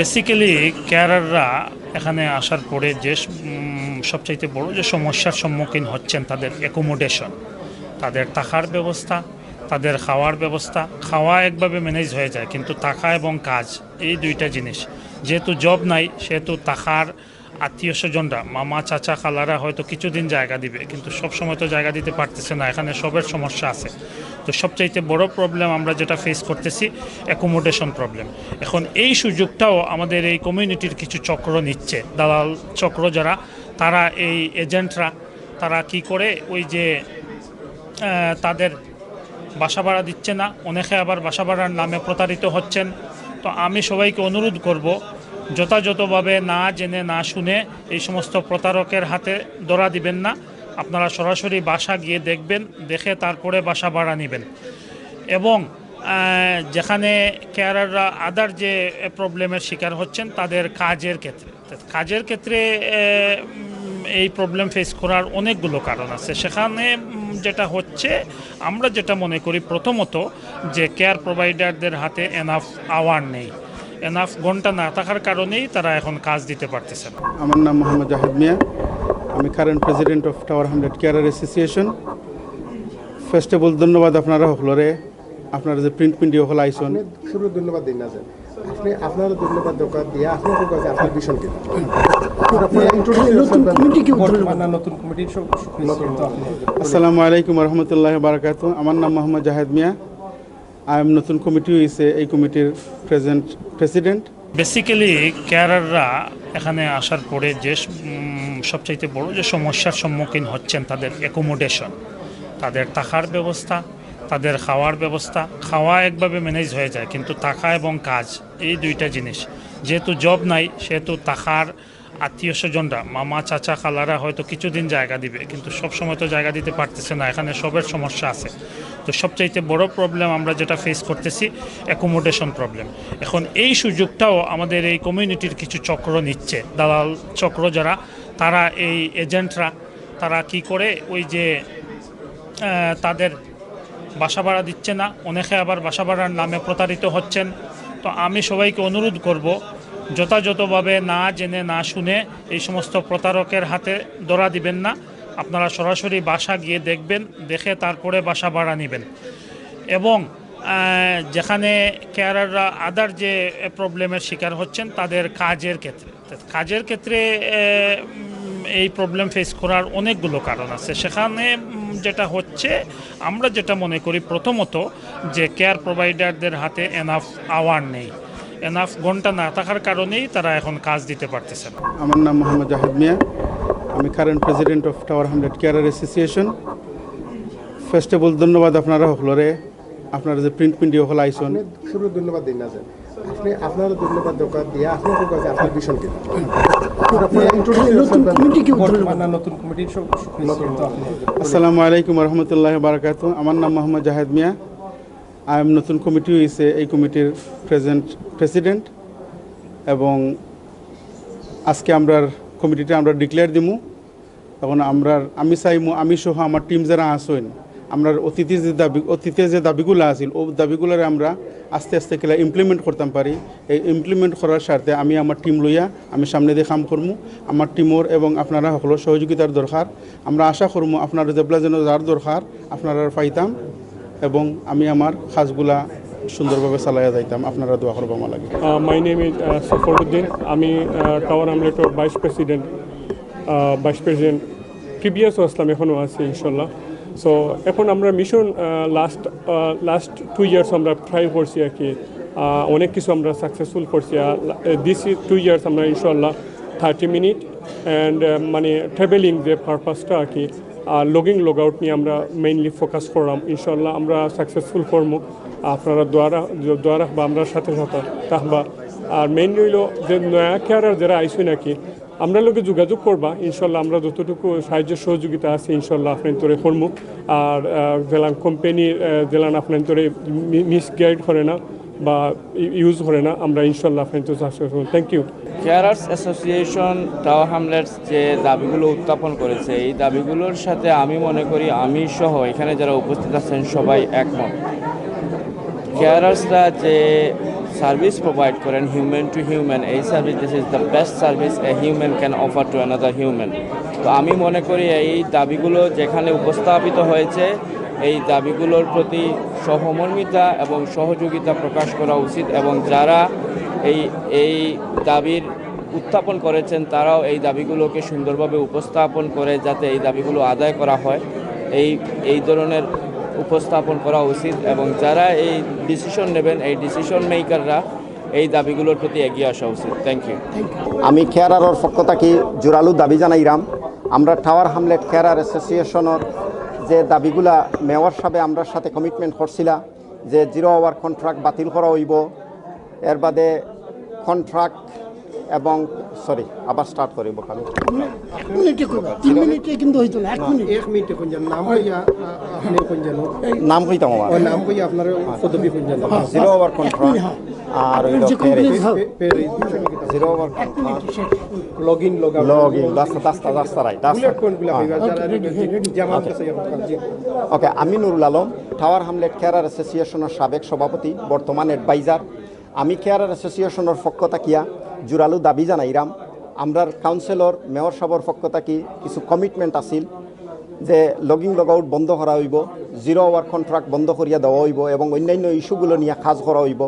Basically কেয়ারাররা এখানে আসার পরে যে সবচাইতে বড় যে সমস্যার সম্মুখীন হচ্ছেন তাদের অ্যাকোমোডেশন তাদের থাকার ব্যবস্থা, তাদের খাওয়ার ব্যবস্থা। খাওয়া একভাবে ম্যানেজ হয়ে যায়, কিন্তু থাকা এবং কাজ, এই দুইটা জিনিস। যেহেতু জব নাই, সেহেতু থাকার আত্মীয় স্বজনরা, মামা, চাচা, খালারা হয়তো কিছুদিন জায়গা দিবে, কিন্তু সব সময় তো জায়গা দিতে পারতেছে না। এখানে সবের সমস্যা আছে। তো সবচাইতে বড় প্রবলেম আমরা যেটা ফেস করতেছি অ্যাকোমোডেশন প্রবলেম এখন এই সুযোগটাও আমাদের এই কমিউনিটির কিছু চক্র নিচ্ছে। দালাল চক্র যারা, তারা এই এজেন্টরা তারা কি করে? ওই যে তাদের বাসা ভাড়া দিচ্ছে না, অনেকে আবার বাসা ভাড়ার নামে প্রতারিত হচ্ছেন। তো আমি সবাইকে অনুরোধ করব, যথাযথভাবে না জেনে, না শুনে এই সমস্ত প্রতারকের হাতে ধরা দিবেন না। আপনারা সরাসরি বাসা গিয়ে দেখবেন, দেখে তারপরে বাসা ভাড়া নেবেন। এবং যেখানে কেয়ারাররা আদার যে প্রবলেমের শিকার হচ্ছেন, তাদের কাজের ক্ষেত্রে। কাজের ক্ষেত্রে এই প্রবলেম ফেস করার অনেকগুলো কারণ আছে। সেখানে যেটা হচ্ছে, আমরা যেটা মনে করি প্রথমত যে কেয়ার প্রোভাইডারদের হাতে এনাফ আওয়ার নেই। এনাফ ঘণ্টা না থাকার কারণেই তারা এখন কাজ দিতে পারতেছে না। আমার নাম মোহাম্মদ জাহিদ মিয়া। আমি current president of Tower Hamlet carer association first of all ধন্যবাদ আপনারা সকলরে। আপনারা যে প্রিন্ট মিডিয়া হল আইসন। শুরু ধন্যবাদ দিন না আপনি আপনার ধন্যবাদ দরকার দিয়ে আপনার কাছে আপনার ভীষণ কি? নতুন কমিটির সব আসসালামু আলাইকুম রহমতুল্লাহ বারাকাত আমার নাম মোহাম্মদ জাহেদ মিয়া। আই এম নতুন কমিটি হয়েছে এই কমিটির প্রেজেন্ট প্রেসিডেন্ট বেসিক্যালি কেয়ারাররা এখানে আসার পরে যে সবচাইতে বড় যে সমস্যার সম্মুখীন হচ্ছেন তাদের অ্যাকোমোডেশন তাদের থাকার ব্যবস্থা, তাদের খাওয়ার ব্যবস্থা। খাওয়া একভাবে ম্যানেজ হয়ে যায়, কিন্তু থাকা এবং কাজ, এই দুইটা জিনিস। যেহেতু জব নাই, সেহেতু থাকার আত্মীয় স্বজনরা, মামা, চাচা, খালারা হয়তো কিছুদিন জায়গা দিবে, কিন্তু সব সময় তো জায়গা দিতে পারতেছে না, এখানে সবের সমস্যা আছে। তো সবচাইতে বড় প্রবলেম আমরা যেটা ফেস করতেছি অ্যাকোমোডেশন প্রবলেম এখন এই সুযোগটাও আমাদের এই কমিউনিটির কিছু চক্র নিচ্ছে, দালাল চক্র যারা তারা এই এজেন্টরা, তারা কি করে? ওই যে তাদের বাসা ভাড়া দিচ্ছে না। অনেকে আবার বাসা ভাড়ার নামে প্রতারিত হচ্ছেন। তো আমি সবাইকে অনুরোধ করব, যথাযথভাবে না জেনে, না শুনে এই সমস্ত প্রতারকের হাতে ধরা দিবেন না। আপনারা সরাসরি বাসা গিয়ে দেখবেন, দেখে তারপরে বাসা ভাড়া নেবেন। এবং যেখানে কেয়ারাররা আদার যে প্রবলেমের শিকার হচ্ছেন, তাদের কাজের ক্ষেত্রে। কাজের ক্ষেত্রে এই প্রবলেম ফেস করার অনেকগুলো কারণ আছে। সেখানে যেটা হচ্ছে আমরা যেটা মনে করি প্রথমত যে কেয়ার প্রোভাইডারদের হাতে এনাফ আওয়ার নেই। এনাফ ঘণ্টা না থাকার কারণেই তারা এখন কাজ দিতে পারতেছে না। আমার নাম মোহাম্মদ জাহিদ মিয়া। আমি current president of Tower Hamlet carer association all ধন্যবাদ আপনারা সকলরে। আপনারা যে প্রিন্ট মিডিয়া হল আইসন। শুরু ধন্যবাদ দিন না স্যার। আপনি আপনার ধন্যবাদ দরকার দিয়ে আপনার কাছে ভীষণ আসসালামু আলাইকুম রহমতুল্লাহ বারাকাত। আমার নাম মোহাম্মদ জাহেদ মিয়া। আই এম নতুন কমিটি হয়েছে এই কমিটির প্রেজেন্ট প্রেসিডেন্ট এবং আজকে আমরা কমিটিটা আমরা ডিক্লেয়ার দিমু। এখন আমরা আমি চাইমু আমি সহ আমার টিম যারা আসেন আমরা অতিথি যে দাবি, অতীতে যে দাবিগুলো আছিল, ও দাবিগুলোরে আমরা আস্তে আস্তে কেলা ইমপ্লিমেন্ট করতাম পারি। এই ইমপ্লিমেন্ট করার স্বার্থে আমি আমার টিম লইয়া আমি সামনে দিয়ে কাম করমু। আমার টিমর এবং আপনারা সকলের সহযোগিতার দরকার। আমরা আশা করমু আপনারা যেগুলা যেন যার দরকার, আপনারা পাইতাম এবং আমি আমার কাজগুলা সুন্দরভাবে চালাইয়া যাইতাম। আপনারা দোয়া করব আমার লাগে। My name is Safaruddin. আমি টাওয়ার আমলেটর ভাইস প্রেসিডেন্ট ভাইস প্রেসিডেন্ট প্রিভিয়াসও আসলাম এখনও আছি ইনশাল্লাহ সো এখন আমরা mission last last two years আমরা ট্রাই করছি আর কি। অনেক কিছু আমরা সাকসেসফুল করছি। আর দিস টু ইয়ার্স আমরা ইনশাল্লাহ থার্টি মিনিট অ্যান্ড মানে ট্রাভেলিং যে পারপাসটা আর কি আর লগিং লগ আউট নিয়ে আমরা মেইনলি ফোকাস করলাম। ইনশাল্লাহ আমরা সাকসেসফুল করব। আপনারা দ্বারা দ্বারা বা আমরা সাথে সাথে, তাহবা। আর মেইন রইল যে নয়া কেয়ারার যারা আইসি নাকি আমরা লোকে যোগাযোগ করবা, ইনশাল্লাহ আমরা যতটুকু সাহায্য সহযোগিতা আছে, ইনশাল্লাহ আপনার তোরে করব আর জেলান কোম্পানি জেলান আপনার তোরে মিসগাইড করে না বা ইউজ করে না, আমরা ইনশাল্লাহ আপনার তো thank you carers association Tower Hamlets যে দাবিগুলো উত্থাপন করেছে, এই দাবিগুলোর সাথে আমি মনে করি, আমি সহ এখানে যারা উপস্থিত আছেন সবাই একমত। কেয়ারার্সরা যে সার্ভিস প্রোভাইড করেন হিউম্যান টু হিউম্যান এই service this is the best service a human can offer to another human তো আমি মনে করি এই দাবিগুলো যেখানে উপস্থাপিত হয়েছে, এই দাবিগুলোর প্রতি সহমর্মিতা এবং সহযোগিতা প্রকাশ করা উচিত এবং যারা এই এই দাবির উত্থাপন করেছেন, তারাও এই দাবিগুলোকে সুন্দরভাবে উপস্থাপন করে যাতে এই দাবিগুলো আদায় করা হয়। এই এই ধরনের উপস্থাপন করা উচিত এবং যারা এই ডিসিশন নেবেন, এই ডিসিশন মেকাররা এই দাবিগুলোর প্রতি এগিয়ে আসা উচিত। থ্যাংক ইউ আমি খেয়ারারর পক্ষ থাকি জোরালু দাবি জানাইরাম। আমরা টাওয়ার হামলেট খেয়ারার অ্যাসোসিয়েশনের যে দাবিগুলা মেয়র সাহেবে আমরা সাথে কমিটমেন্ট করছিলা, যে জিরো আওয়ার কন্ট্রাক্ট বাতিল করা হইব। এর বাদে কন্ট্রাক্ট এবং সরি আবার স্টার্ট করিব আমি মিনিটে তিন মিনিটে কিন্তু হইতো না এক মিনিট। এক মিনিটে কোন জানো নাম কইয়া আ- আপনি কোন জানো নাম কইতাম আমার। নাম কইয়া আপনার পদবি কোন জানো zero contract R zero log in log out log in দাস্তা দাস্তা দাস্তা ওকে আমি Nurul Alam Tower Hamlet carer অ্যাসোসিয়েশনের সাবেক সভাপতি বর্তমান অ্যাডভাইজার আমি কেয়ারার অ্যাসোসিয়েশনের পক্ষ থাকিয়া জুরালু দাবি জানাইরাম। আমরার কাউন্সিলর মেয়র সাহর পক্ষ থাকি কিছু কমিটমেন্ট আছিল যে লগিং লগ আউট বন্ধ করা হইব জিরো আওয়ার কন্ট্রাক্ট বন্ধ করিয়া দেওয়া হইব এবং অন্যান্য ইস্যুগুলো নিয়ে কাজ করা হইব।